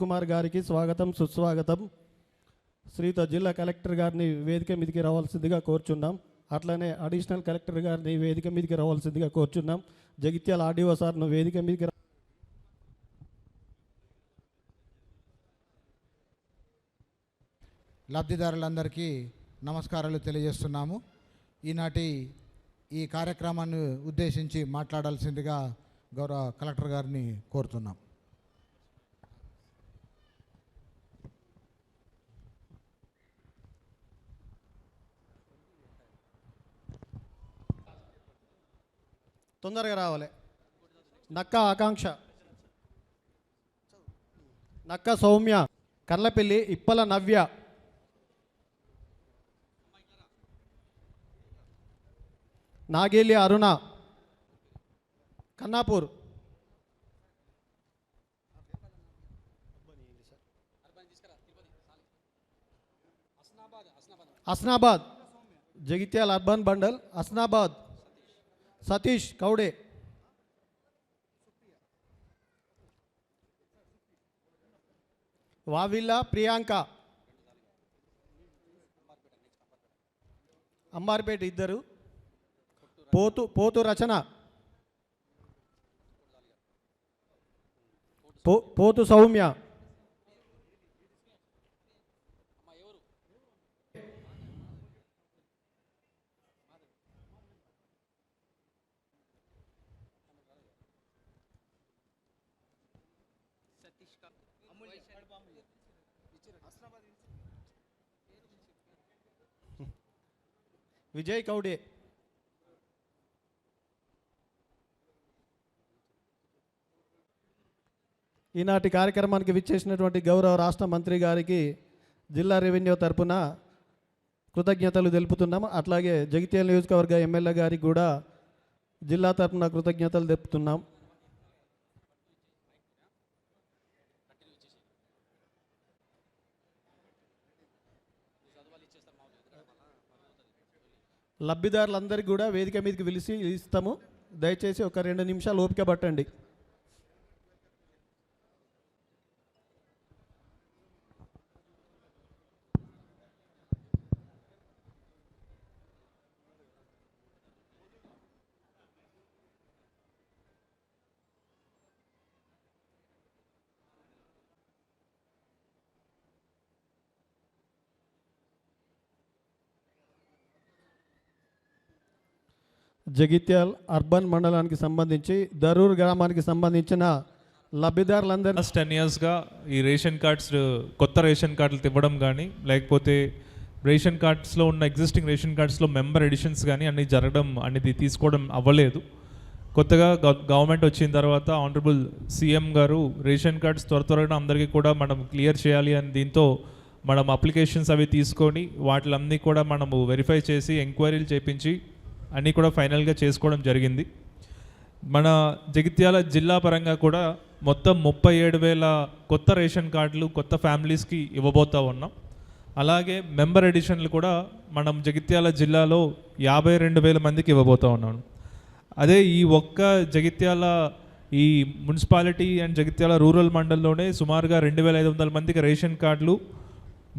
కుమార్ గారికి స్వాగతం సుస్వాగతం. శ్రీత జిల్లా కలెక్టర్ గారిని వేదిక మీదకి రావాల్సిందిగా కోరుచున్నాం. అట్లనే అడిషనల్ కలెక్టర్ గారిని వేదిక మీదకి రావాల్సిందిగా కోరుచున్నాం. జగిత్యాల ఆర్డీఓ సార్ను వేదిక మీదకి లబ్ధిదారులందరికీ నమస్కారాలు తెలియజేస్తున్నాము. ఈనాటి ఈ కార్యక్రమాన్ని ఉద్దేశించి మాట్లాడాల్సిందిగా గౌరవ కలెక్టర్ గారిని కోరుతున్నాం. తొందరగా రావాలి. నక్క ఆకాంక్ష. నక్క సౌమ్య. కర్లపల్లి ఇప్పల నవ్య. నాగేలి అరుణ. కన్నాపూర్. అస్నాబాద్. జగిత్యాల అర్బన్ బండల్ అస్నాబాద్. సతీష్ కౌడే వావిల్ల ప్రియాంక అంబార్పేట ఇద్దరు పోతు పోతు రచన పో పోతు సౌమ్య విజయ్ కౌడే. ఈనాటి కార్యక్రమానికి విచ్చేసినటువంటి గౌరవ రాష్ట్ర మంత్రి గారికి జిల్లా రెవెన్యూ తరపున కృతజ్ఞతలు తెలుపుతున్నాం అట్లాగే జగిత్యాల నియోజకవర్గ ఎమ్మెల్యే గారికి కూడా జిల్లా తరపున కృతజ్ఞతలు తెలుపుతున్నాం. లబ్ధిదారులందరికీ కూడా వేదిక మీదకి పిలిచి ఇస్తాము. దయచేసి ఒక రెండు నిమిషాలు ఓపిక పట్టండి. జగిత్యాల్ అర్బన్ మండలానికి సంబంధించి దరూర్ గ్రామానికి సంబంధించిన లబ్ధిదారులందరూ లాస్ట్ టెన్ ఇయర్స్గా ఈ రేషన్ కార్డ్స్ కొత్త రేషన్ కార్డులు ఇవ్వడం కానీ లేకపోతే రేషన్ కార్డ్స్లో ఉన్న ఎగ్జిస్టింగ్ రేషన్ కార్డ్స్లో మెంబర్ ఎడిషన్స్ కానీ అన్ని జరగడం అనేది తీసుకోవడం అవ్వలేదు. కొత్తగా గవ- గవర్నమెంట్ వచ్చిన తర్వాత ఆనరబుల్ సీఎం గారు రేషన్ కార్డ్స్ త్వర త్వరగా అందరికీ కూడా మనం క్లియర్ చేయాలి అని దీంతో మనం అప్లికేషన్స్ అవి తీసుకొని వాటిలన్నీ కూడా మనము వెరిఫై చేసి ఎంక్వైరీలు చేపించి అన్నీ కూడా ఫైనల్గా చేసుకోవడం జరిగింది. మన జగిత్యాల జిల్లా పరంగా కూడా మొత్తం ముప్పై ఏడు వేల కొత్త రేషన్ కార్డులు కొత్త ఫ్యామిలీస్కి ఇవ్వబోతా ఉన్నాం. అలాగే మెంబర్ ఎడిషన్లు కూడా మనం జగిత్యాల జిల్లాలో యాభై రెండు వేల మందికి ఇవ్వబోతా ఉన్నాం. అదే ఈ ఒక్క జగిత్యాల ఈ మున్సిపాలిటీ అండ్ జగిత్యాల రూరల్ మండలంలోనే సుమారుగా రెండు వేల ఐదు వందల మందికి రేషన్ కార్డులు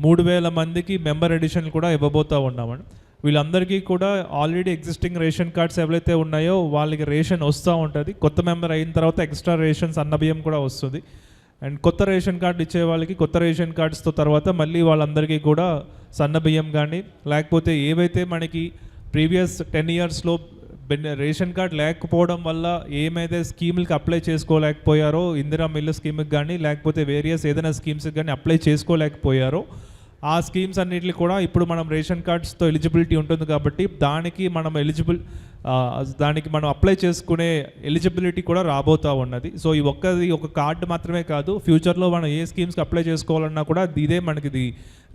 మూడు వేల మందికి మెంబర్ ఎడిషన్లు కూడా ఇవ్వబోతా ఉన్నామండి వీళ్ళందరికీ కూడా ఆల్రెడీ ఎగ్జిస్టింగ్ రేషన్ కార్డ్స్ ఎవరైతే ఉన్నాయో వాళ్ళకి రేషన్ వస్తూ ఉంటుంది. కొత్త మెంబర్ అయిన తర్వాత ఎక్స్ట్రా రేషన్స్ అన్నబియ్యం కూడా వస్తుంది. అండ్ కొత్త రేషన్ కార్డు ఇచ్చే వాళ్ళకి కొత్త రేషన్ కార్డ్స్తో తర్వాత మళ్ళీ వాళ్ళందరికీ కూడా సన్న బియ్యం కానీ లేకపోతే ఏవైతే మనకి ప్రీవియస్ టెన్ ఇయర్స్లో రేషన్ కార్డ్ లేకపోవడం వల్ల ఏమైతే స్కీములకి అప్లై చేసుకోలేకపోయారో ఇందిరా మిల్లు స్కీమ్కి కానీ లేకపోతే వేరియస్ ఏదైనా స్కీమ్స్కి కానీ అప్లై చేసుకోలేకపోయారో ఆ స్కీమ్స్ అన్నిటిని కూడా ఇప్పుడు మనం రేషన్ కార్డ్స్తో ఎలిజిబిలిటీ ఉంటుంది కాబట్టి దానికి మనం ఎలిజిబుల్ దానికి మనం అప్లై చేసుకునే ఎలిజిబిలిటీ కూడా రాబోతా ఉన్నది. సో ఈ ఒక్కది ఒక కార్డు మాత్రమే కాదు ఫ్యూచర్లో మనం ఏ స్కీమ్స్కి అప్లై చేసుకోవాలన్నా కూడా ఇదే మనకి ఇది.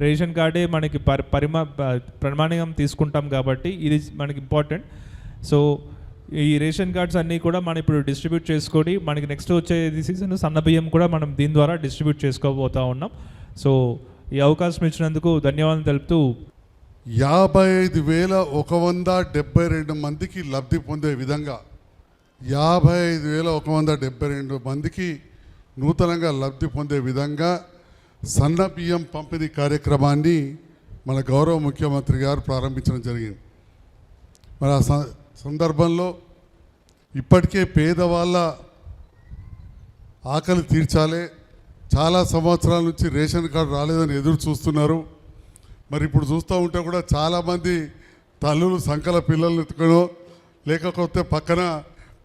రేషన్ కార్డే మనకి పరి పరిమా ప్రమాణం తీసుకుంటాం కాబట్టి ఇది మనకి ఇంపార్టెంట్. సో ఈ రేషన్ కార్డ్స్ అన్నీ కూడా మనం ఇప్పుడు డిస్ట్రిబ్యూట్ చేసుకొని మనకి నెక్స్ట్ వచ్చే సీజన్ సన్నబియ్యం కూడా మనం దీని ద్వారా డిస్ట్రిబ్యూట్ చేసుకోబోతూ ఉన్నాం. సో ఈ అవకాశం ఇచ్చినందుకు ధన్యవాదాలు తెలుపుతూ యాభై ఐదు వేల ఒక వంద డెబ్బై రెండు మందికి లబ్ధి పొందే విధంగా యాభై ఐదు వేల ఒక వంద డెబ్బై రెండు మందికి నూతనంగా లబ్ధి పొందే విధంగా సన్న బియ్యం పంపిణీ కార్యక్రమాన్ని మన గౌరవ ముఖ్యమంత్రి గారు ప్రారంభించడం జరిగింది. మరి ఆ స- సందర్భంలో ఇప్పటికే పేదవాళ్ళ ఆకలి తీర్చాలి చాలా సంవత్సరాల నుంచి రేషన్ కార్డు రాలేదని ఎదురు చూస్తున్నారు. మరి ఇప్పుడు చూస్తూ ఉంటే కూడా చాలామంది తల్లులు సంకల పిల్లల్ని ఎత్తుకనో లేకపోతే పక్కన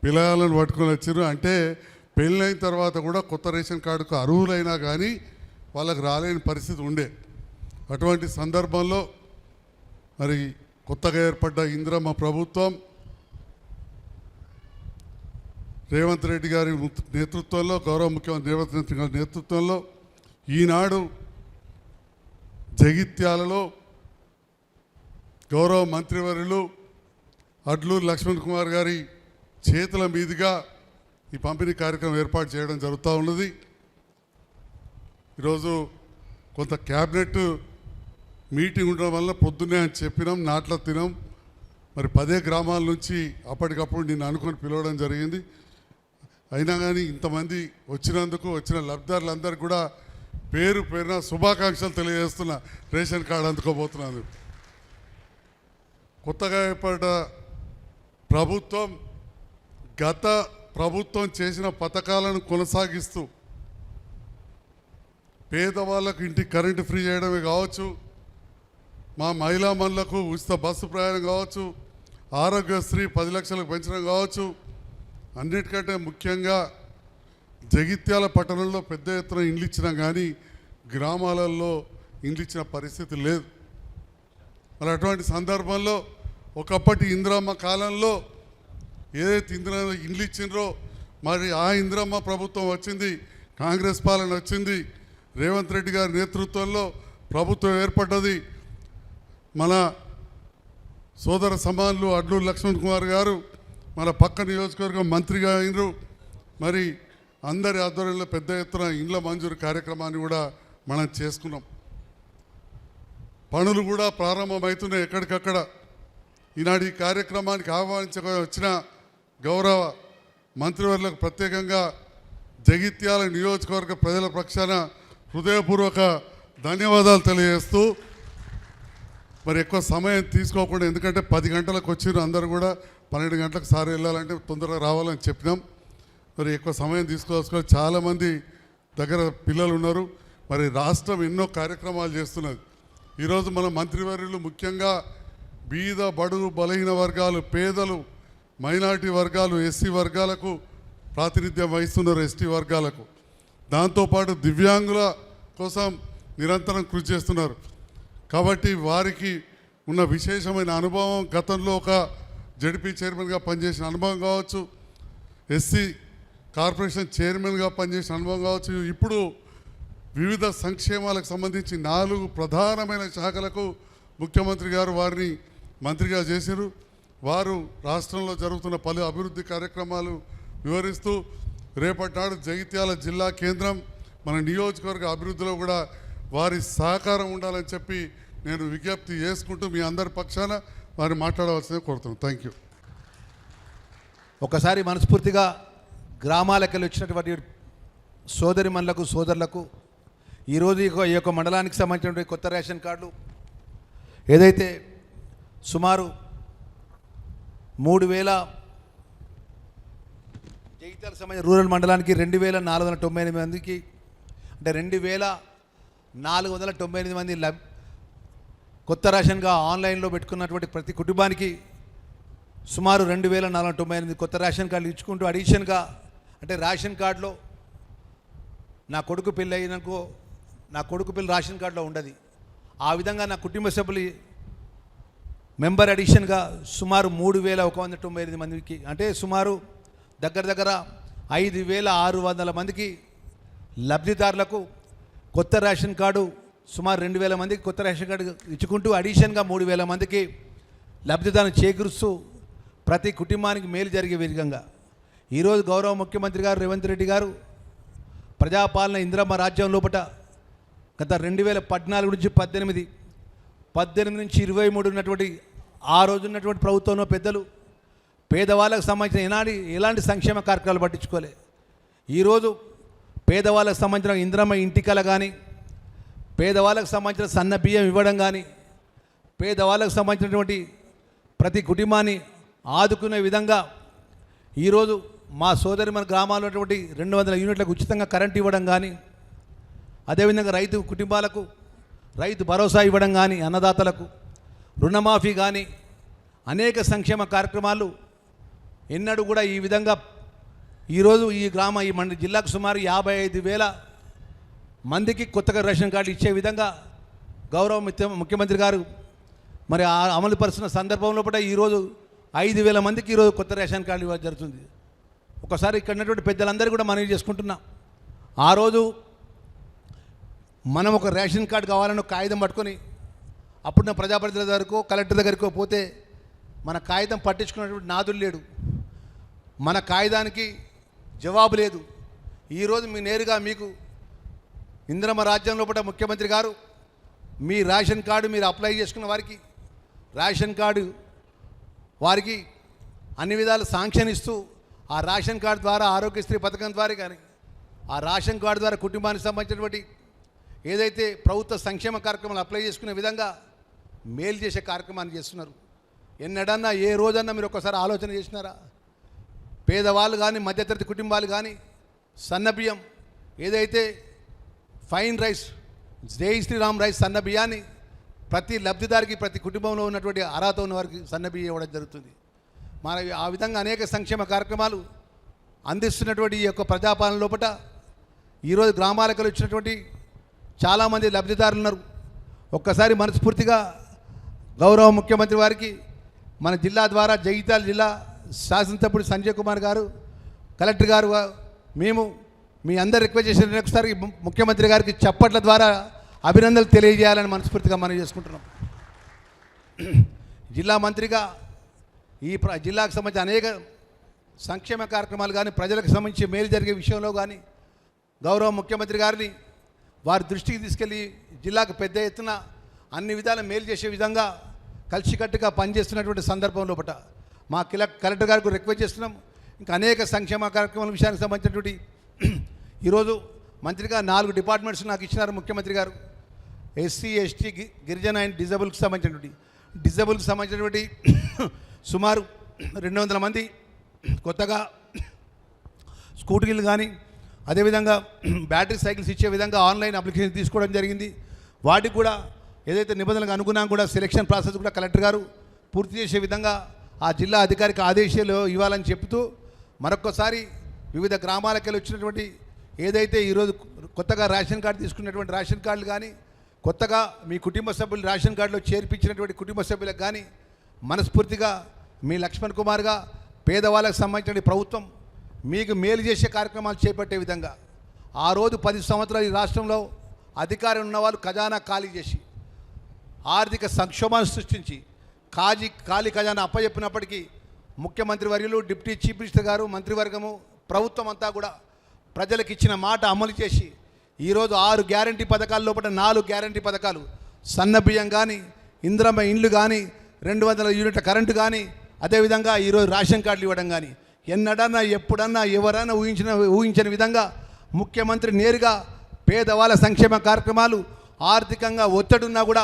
పిల్లలను పట్టుకొని వచ్చారు అంటే పెళ్ళైన తర్వాత కూడా కొత్త రేషన్ కార్డుకు అర్హులైనా కానీ వాళ్ళకి రాలేని పరిస్థితి ఉండే. అటువంటి సందర్భంలో మరి కొత్తగా ఏర్పడ్డ ఇందిరమ్మ ప్రభుత్వం రేవంత్ రెడ్డి గారి నేతృత్వంలో గౌరవ ముఖ్యమంత్రి రేవంత్ రెడ్డి గారి నేతృత్వంలో ఈనాడు జగిత్యాలలో గౌరవ మంత్రివర్యులు అడ్లూరు లక్ష్మణ్ కుమార్ గారి చేతుల మీదుగా ఈ పంపిణీ కార్యక్రమం ఏర్పాటు చేయడం జరుగుతూ ఉన్నది. ఈరోజు కొంత క్యాబినెట్ మీటింగ్ ఉండడం వల్ల పొద్దున్నే అని చెప్పినాం నాట్ల తినాం మరి పదే గ్రామాల నుంచి అప్పటికప్పుడు నేను అనుకొని పిలవడం జరిగింది. అయినా కానీ ఇంతమంది వచ్చినందుకు వచ్చిన లబ్ధిదారులందరికీ కూడా పేరు పేరున శుభాకాంక్షలు తెలియజేస్తున్న రేషన్ కార్డు అందుకోబోతున్నాను. కొత్తగా ఏర్పడ్డ ప్రభుత్వం గత ప్రభుత్వం చేసిన పథకాలను కొనసాగిస్తూ పేదవాళ్ళకు ఇంటికి కరెంటు ఫ్రీ చేయడమే కావచ్చు మా మహిళా మనులకు ఉచిత బస్సు ప్రయాణం కావచ్చు ఆరోగ్యశ్రీ పది లక్షలకు పెంచడం కావచ్చు అన్నిటికంటే ముఖ్యంగా జగిత్యాల పట్టణంలో పెద్ద ఎత్తున ఇండ్లు ఇచ్చినా కానీ గ్రామాలలో ఇండ్లు ఇచ్చిన పరిస్థితి లేదు. మరి అటువంటి సందర్భంలో ఒకప్పటి ఇందిరమ్మ కాలంలో ఏదైతే ఇందిరా ఇండ్లు ఇచ్చిండ్రో మరి ఆ ఇందిరమ్మ ప్రభుత్వం వచ్చింది కాంగ్రెస్ పాలన వచ్చింది రేవంత్ రెడ్డి గారి నేతృత్వంలో ప్రభుత్వం ఏర్పడ్డది. మన సోదర సమానులు అడ్లూరు లక్ష్మణ్ కుమార్ గారు మన పక్క నియోజకవర్గం మంత్రిగా అయినరు. మరి అందరి ఆధ్వర్యంలో పెద్ద ఎత్తున ఇండ్ల మంజూరు కార్యక్రమాన్ని కూడా మనం చేసుకున్నాం. పనులు కూడా ప్రారంభమవుతున్నాయి ఎక్కడికక్కడ. ఈనాడు ఈ కార్యక్రమానికి ఆహ్వానించ వచ్చిన గౌరవ మంత్రివర్లకు ప్రత్యేకంగా జగిత్యాల నియోజకవర్గ ప్రజల పక్షాన హృదయపూర్వక ధన్యవాదాలు తెలియజేస్తూ మరి ఎక్కువ సమయం తీసుకోకుండా ఎందుకంటే పది గంటలకు వచ్చిన అందరూ కూడా పన్నెండు గంటలకు సార్ వెళ్ళాలంటే తొందరగా రావాలని చెప్పినాం. మరి ఎక్కువ సమయం తీసుకోవాల్సుకొని చాలామంది దగ్గర పిల్లలు ఉన్నారు. మరి రాష్ట్రం ఎన్నో కార్యక్రమాలు చేస్తున్నది. ఈరోజు మన మంత్రివర్యులు ముఖ్యంగా బీద బడుగు బలహీన వర్గాలు పేదలు మైనారిటీ వర్గాలు ఎస్సీ వర్గాలకు ప్రాతినిధ్యం వహిస్తున్నారు ఎస్టీ వర్గాలకు. దాంతోపాటు దివ్యాంగుల కోసం నిరంతరం కృషి చేస్తున్నారు. కాబట్టి వారికి ఉన్న విశేషమైన అనుభవం గతంలో ఒక జడ్పీ చైర్మన్గా పనిచేసిన అనుభవం కావచ్చు ఎస్సీ కార్పొరేషన్ చైర్మన్గా పనిచేసిన అనుభవం కావచ్చు ఇప్పుడు వివిధ సంక్షేమాలకు సంబంధించి నాలుగు ప్రధానమైన శాఖలకు ముఖ్యమంత్రి గారు వారిని మంత్రిగా చేశారు. వారు రాష్ట్రంలో జరుగుతున్న పలు అభివృద్ధి కార్యక్రమాలు వివరిస్తూ రేపటి నాడు జగిత్యాల జిల్లా కేంద్రం మన నియోజకవర్గ అభివృద్ధిలో కూడా వారి సహకారం ఉండాలని చెప్పి నేను విజ్ఞప్తి చేసుకుంటూ మీ అందరి పక్షాన వారిని మాట్లాడవలసిందే కోరుతున్నాం. థ్యాంక్ యూ ఒకసారి మనస్ఫూర్తిగా గ్రామాలకు వచ్చినటువంటి వచ్చినటువంటి సోదరిమణులకు సోదరులకు ఈరోజు ఈ యొక్క- ఈ యొక్క మండలానికి సంబంధించినటువంటి కొత్త రేషన్ కార్డులు ఏదైతే సుమారు మూడు వేల జగిత్యాల సంబంధించిన రూరల్ మండలానికి రెండు వేల నాలుగు వందల తొంభై ఎనిమిది మందికి అంటే రెండు వేల నాలుగు వందల తొంభై ఎనిమిది మంది లబ్ కొత్త రేషన్గా ఆన్లైన్లో పెట్టుకున్నటువంటి ప్రతి కుటుంబానికి సుమారు రెండు వేల నాలుగు తొంభై ఎనిమిది కొత్త రేషన్ కార్డులు ఇచ్చుకుంటూ అడిషన్గా అంటే రేషన్ కార్డులో నా కొడుకు పెళ్ళి అయినకో నా కొడుకు పెళ్ళి రేషన్ కార్డులో ఉండదు. ఆ విధంగా నా కుటుంబ సభ్యులు మెంబర్ అడిషన్గా సుమారు మూడు వేల ఒక వంద తొంభై ఎనిమిది మందికి అంటే సుమారు దగ్గర దగ్గర ఐదు వేల ఆరు వందల మందికి లబ్ధిదారులకు కొత్త రేషన్ కార్డు సుమారు రెండు వేల మందికి కొత్త రేషన్ కార్డు ఇచ్చుకుంటూ అడిషన్గా మూడు వేల మందికి లబ్ధిదారులు చేకూరుస్తూ ప్రతి కుటుంబానికి మేలు జరిగే విధంగా. ఈరోజు గౌరవ ముఖ్యమంత్రి గారు రేవంత్ రెడ్డి గారు ప్రజాపాలన ఇందిరమ్మ రాజ్యం లోపట గత రెండు వేల పద్నాలుగు నుంచి పద్దెనిమిది పద్దెనిమిది నుంచి ఇరవై మూడు ఉన్నటువంటి ఆ రోజు ఉన్నటువంటి ప్రభుత్వంలో పెద్దలు పేదవాళ్ళకు సంబంధించిన ఎలాంటి ఎలాంటి సంక్షేమ కార్యక్రమాలు పట్టించుకోలే. ఈరోజు పేదవాళ్ళకు సంబంధించిన ఇంద్రమ్మ ఇంటికల కానీ పేదవాళ్ళకు సంబంధించిన సన్న బియ్యం ఇవ్వడం కానీ పేదవాళ్ళకు సంబంధించినటువంటి ప్రతి కుటుంబాన్ని ఆదుకునే విధంగా ఈరోజు మా సోదరి మన గ్రామాల్లో ఉన్నటువంటి రెండు వందల యూనిట్లకు ఉచితంగా కరెంట్ ఇవ్వడం కానీ అదేవిధంగా రైతు కుటుంబాలకు రైతు భరోసా ఇవ్వడం కానీ అన్నదాతలకు రుణమాఫీ కానీ అనేక సంక్షేమ కార్యక్రమాలు ఎన్నడూ కూడా ఈ విధంగా ఈరోజు ఈ గ్రామ ఈ మన జిల్లాకు సుమారు యాభై ఐదు వేల మందికి కొత్తగా రేషన్ కార్డు ఇచ్చే విధంగా గౌరవ ముఖ్యమంత్రి గారు మరి ఆ అమలు పరుస్తున్న సందర్భంలో కూడా ఈరోజు ఐదు వేల మందికి ఈరోజు కొత్త రేషన్ కార్డు ఇవ్వడం జరుగుతుంది. ఒకసారి ఇక్కడ ఉన్నటువంటి పెద్దలందరూ కూడా మనవి చేసుకుంటున్నాం. ఆ రోజు మనం ఒక రేషన్ కార్డు కావాలని ఒక కాగితం పట్టుకొని అప్పుడున్న ప్రజాప్రతినిధుల దగ్గరకు కలెక్టర్ దగ్గరకు పోతే మన కాగితం పట్టించుకున్నటువంటి నాదులు లేడు. మన కాగితానికి జవాబు లేదు. ఈరోజు మీ నేరుగా మీకు ఇంద్రమ రాజ్యంలో పూట ముఖ్యమంత్రి గారు మీ రేషన్ కార్డు మీరు అప్లై చేసుకున్న వారికి రేషన్ కార్డు వారికి అన్ని విధాలు శాంక్షన్ ఇస్తూ ఆ రేషన్ కార్డు ద్వారా ఆరోగ్యశ్రీ పథకం ద్వారా కానీ ఆ రేషన్ కార్డు ద్వారా కుటుంబానికి సంబంధించినటువంటి ఏదైతే ప్రభుత్వ సంక్షేమ కార్యక్రమాలు అప్లై చేసుకునే విధంగా మేలు చేసే కార్యక్రమాన్ని చేస్తున్నారు. ఎన్నడన్నా ఏ రోజన్నా మీరు ఒకసారి ఆలోచన చేసినారా? పేదవాళ్ళు కానీ మధ్యతరగతి కుటుంబాలు కానీ సన్నబియ్యం ఏదైతే ఫైన్ రైస్. జై శ్రీరామ్ రైస్ సన్న బియ్యాన్ని ప్రతి లబ్ధిదారికి ప్రతి కుటుంబంలో ఉన్నటువంటి అర్హత ఉన్న వారికి సన్న బియ్యం ఇవ్వడం జరుగుతుంది. మన ఆ విధంగా అనేక సంక్షేమ కార్యక్రమాలు అందిస్తున్నటువంటి ఈ యొక్క ప్రజాపాలన లోపల ఈరోజు గ్రామాలకు వచ్చినటువంటి చాలామంది లబ్ధిదారులు ఉన్నారు. ఒక్కసారి మనస్ఫూర్తిగా గౌరవ ముఖ్యమంత్రి వారికి మన జిల్లా ద్వారా జగిత్యాల జిల్లా శాసనసభ్యుడు సంజయ్ కుమార్ గారు కలెక్టర్ గారు మేము మీ అందరు రిక్వెస్ట్ చేసిన ఒకసారి ముఖ్యమంత్రి గారికి చప్పట్ల ద్వారా అభినందనలు తెలియజేయాలని మనస్ఫూర్తిగా మనం చేసుకుంటున్నాం. జిల్లా మంత్రిగా ఈ జిల్లాకు సంబంధించి అనేక సంక్షేమ కార్యక్రమాలు కానీ ప్రజలకు సంబంధించి మేలు జరిగే విషయంలో కానీ గౌరవ ముఖ్యమంత్రి గారిని వారి దృష్టికి తీసుకెళ్ళి జిల్లాకు పెద్ద ఎత్తున అన్ని విధాల మేలు చేసే విధంగా కలిసికట్టుగా పనిచేస్తున్నటువంటి సందర్భం లోపల మా కిల కలెక్టర్ గారికి రిక్వెస్ట్ చేస్తున్నాం. ఇంకా అనేక సంక్షేమ కార్యక్రమాల విషయానికి సంబంధించినటువంటి ఈరోజు మంత్రిగా నాలుగు డిపార్ట్మెంట్స్ నాకు ఇచ్చినారు ముఖ్యమంత్రి గారు. ఎస్సీ ఎస్టీ గి- గిరిజన అండ్ డిజబుల్కి సంబంధించినటువంటి డిజబుల్కి సంబంధించినటువంటి సుమారు రెండు వందల మంది కొత్తగా స్కూటీలు కానీ అదేవిధంగా బ్యాటరీ సైకిల్స్ ఇచ్చే విధంగా ఆన్లైన్ అప్లికేషన్ తీసుకోవడం జరిగింది. వాటికి కూడా ఏదైతే నిబంధనలకు అనుగుణంగా కూడా సెలక్షన్ ప్రాసెస్ కూడా కలెక్టర్ గారు పూర్తి చేసే విధంగా ఆ జిల్లా అధికారికి ఆదేశాలు ఇవ్వాలని చెప్తూ మరొక్కసారి వివిధ గ్రామాలకు వెళ్ళి వచ్చినటువంటి ఏదైతే ఈరోజు కొత్తగా రేషన్ కార్డు తీసుకున్నటువంటి రేషన్ కార్డులు కానీ కొత్తగా మీ కుటుంబ సభ్యులు రేషన్ కార్డులో చేర్పించినటువంటి కుటుంబ సభ్యులకు కానీ మనస్ఫూర్తిగా మీ లక్ష్మణ్ కుమార్గా పేదవాళ్ళకు సంబంధించిన ప్రభుత్వం మీకు మేలు చేసే కార్యక్రమాలు చేపట్టే విధంగా ఆ రోజు పది సంవత్సరాలు ఈ రాష్ట్రంలో అధికారం ఉన్నవాళ్ళు ఖజానా ఖాళీ చేసి ఆర్థిక సంక్షోభాన్ని సృష్టించి ఖాజీ ఖాళీ ఖజానా అప్పచెప్పినప్పటికీ ముఖ్యమంత్రి వర్యులు డిప్యూటీ చీఫ్ మినిస్టర్ గారు మంత్రివర్గము ప్రభుత్వం అంతా కూడా ప్రజలకు ఇచ్చిన మాట అమలు చేసి ఈరోజు ఆరు గ్యారంటీ పథకాల లోపల నాలుగు గ్యారంటీ పథకాలు. సన్న బియ్యం కానీ ఇంద్రమ్మ ఇండ్లు కానీ రెండు వందల యూనిట్ల కరెంటు కానీ అదేవిధంగా ఈరోజు రేషన్ కార్డులు ఇవ్వడం కానీ ఎన్నడన్నా ఎప్పుడన్నా ఎవరైనా ఊహించిన ఊహించని విధంగా ముఖ్యమంత్రి నేరుగా పేదవాళ్ళ సంక్షేమ కార్యక్రమాలు ఆర్థికంగా ఒత్తిడున్నా కూడా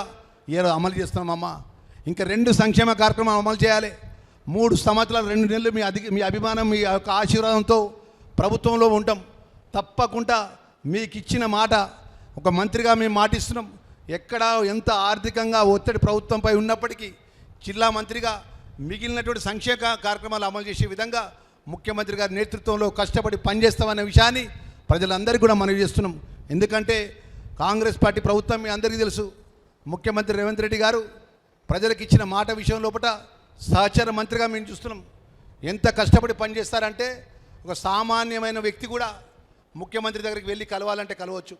ఈరోజు అమలు చేస్తున్నామమ్మా. ఇంకా రెండు సంక్షేమ కార్యక్రమాలు అమలు చేయాలి. మూడు సంవత్సరాలు రెండు నెలలు మీ అధి మీ అభిమానం మీ యొక్క ఆశీర్వాదంతో ప్రభుత్వంలో ఉంటాం. తప్పకుండా మీకు ఇచ్చిన మాట ఒక మంత్రిగా మేము మాటిస్తున్నాం. ఎక్కడ ఎంత ఆర్థికంగా ఒత్తిడి ప్రభుత్వంపై ఉన్నప్పటికీ జిల్లా మంత్రిగా మిగిలినటువంటి సంక్షేమ కార్యక్రమాలు అమలు చేసే విధంగా ముఖ్యమంత్రి గారి నేతృత్వంలో కష్టపడి పనిచేస్తామనే విషయాన్ని ప్రజలందరికీ కూడా మనవి చేస్తున్నాం. ఎందుకంటే కాంగ్రెస్ పార్టీ ప్రభుత్వం మీ అందరికీ తెలుసు ముఖ్యమంత్రి రేవంత్ రెడ్డి గారు ప్రజలకు ఇచ్చిన మాట విషయం లోపల సహచర మంత్రిగా మేము చూస్తున్నాం. ఎంత కష్టపడి పనిచేస్తారంటే ఒక సామాన్యమైన వ్యక్తి కూడా ముఖ్యమంత్రి దగ్గరికి వెళ్ళి కలవాలంటే కలవచ్చు.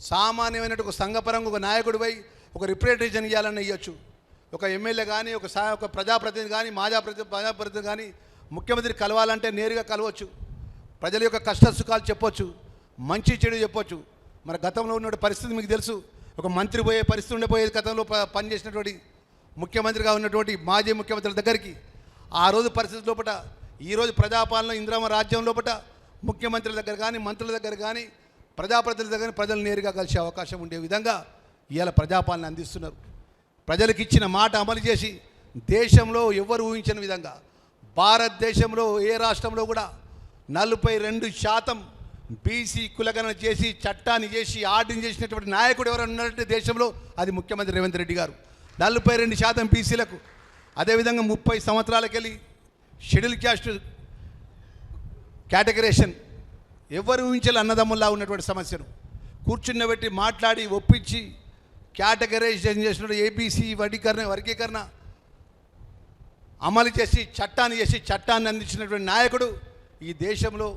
సామాన్యమైన ఒక సంఘపరంగా ఒక నాయకుడిపై ఒక రిప్రజెంటేషన్ ఇవ్వాలని ఇవ్వచ్చు ఒక ఎమ్మెల్యే కానీ ఒక సా ఒక ప్రజాప్రతినిధి కానీ మాజా ప్రతి ప్రజాప్రతినిధి కానీ ముఖ్యమంత్రి కలవాలంటే నేరుగా కలవచ్చు. ప్రజల యొక్క కష్ట సుఖాలు చెప్పొచ్చు. మంచి చెడు చెప్పొచ్చు. మన గతంలో ఉన్న పరిస్థితి మీకు తెలుసు. ఒక మంత్రి పోయే పరిస్థితి ఉండిపోయేది గతంలో పనిచేసినటువంటి ముఖ్యమంత్రిగా ఉన్నటువంటి మాజీ ముఖ్యమంత్రుల దగ్గరికి ఆ రోజు పరిస్థితి లోపల ఈరోజు ప్రజాపాలన ఇందిరామ రాజ్యం లోపల ముఖ్యమంత్రుల దగ్గర కానీ మంత్రుల దగ్గర కానీ ప్రజాప్రతినిధుల దగ్గర ప్రజలు నేరుగా కలిసే అవకాశం ఉండే విధంగా ఇవాళ ప్రజాపాలన అందిస్తున్నారు. ప్రజలకు ఇచ్చిన మాట అమలు చేసి దేశంలో ఎవరు ఊహించని విధంగా భారతదేశంలో ఏ రాష్ట్రంలో కూడా నలభై రెండు శాతం బీసీ కులగణన చేసి చట్టాన్ని చేసి ఆర్డర్ చేసినటువంటి నాయకుడు ఎవరైనా ఉన్నారంటే దేశంలో అది ముఖ్యమంత్రి రేవంత్ రెడ్డి గారు. నలభై రెండు శాతం బీసీలకు అదేవిధంగా ముప్పై సంవత్సరాలకెళ్ళి షెడ్యూల్ క్యాస్ట్ కేటగరేషన్ ఎవరు ఊహించాలి అన్నదమ్ముల్లా ఉన్నటువంటి సమస్యను. కూర్చున్నబెట్టి మాట్లాడి ఒప్పించి కేటగరైజేషన్ చేసిన ఏబీసీ వర్గీకరణ వర్గీకరణ అమలు చేసి చట్టాన్ని చేసి చట్టాన్ని అందించినటువంటి నాయకుడు ఈ దేశంలో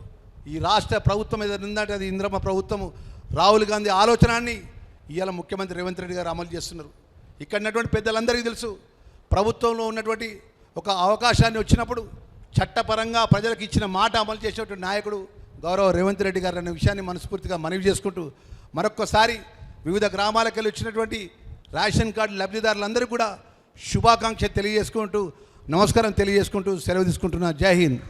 ఈ రాష్ట్ర ప్రభుత్వం ఏదైనా ఉందంటే అది ఇంద్రమ్మ ప్రభుత్వము. రాహుల్ గాంధీ ఆలోచనాన్ని ఇవాళ ముఖ్యమంత్రి రేవంత్ రెడ్డి గారు అమలు చేస్తున్నారు. ఇక్కడ ఉన్నటువంటి పెద్దలందరికీ తెలుసు ప్రభుత్వంలో ఉన్నటువంటి ఒక అవకాశాన్ని వచ్చినప్పుడు చట్టపరంగా ప్రజలకు ఇచ్చిన మాట అమలు చేసినటువంటి నాయకుడు గౌరవ రేవంత్ రెడ్డి గారు అనే విషయాన్ని మనస్ఫూర్తిగా మనవి చేసుకుంటూ మరొక్కసారి వివిధ గ్రామాలకు వెళ్ళి వచ్చినటువంటి రేషన్ కార్డు లబ్ధిదారులందరూ కూడా శుభాకాంక్ష తెలియజేసుకుంటూ నమస్కారం తెలియజేసుకుంటూ సెలవు తీసుకుంటున్నా. జై హింద్.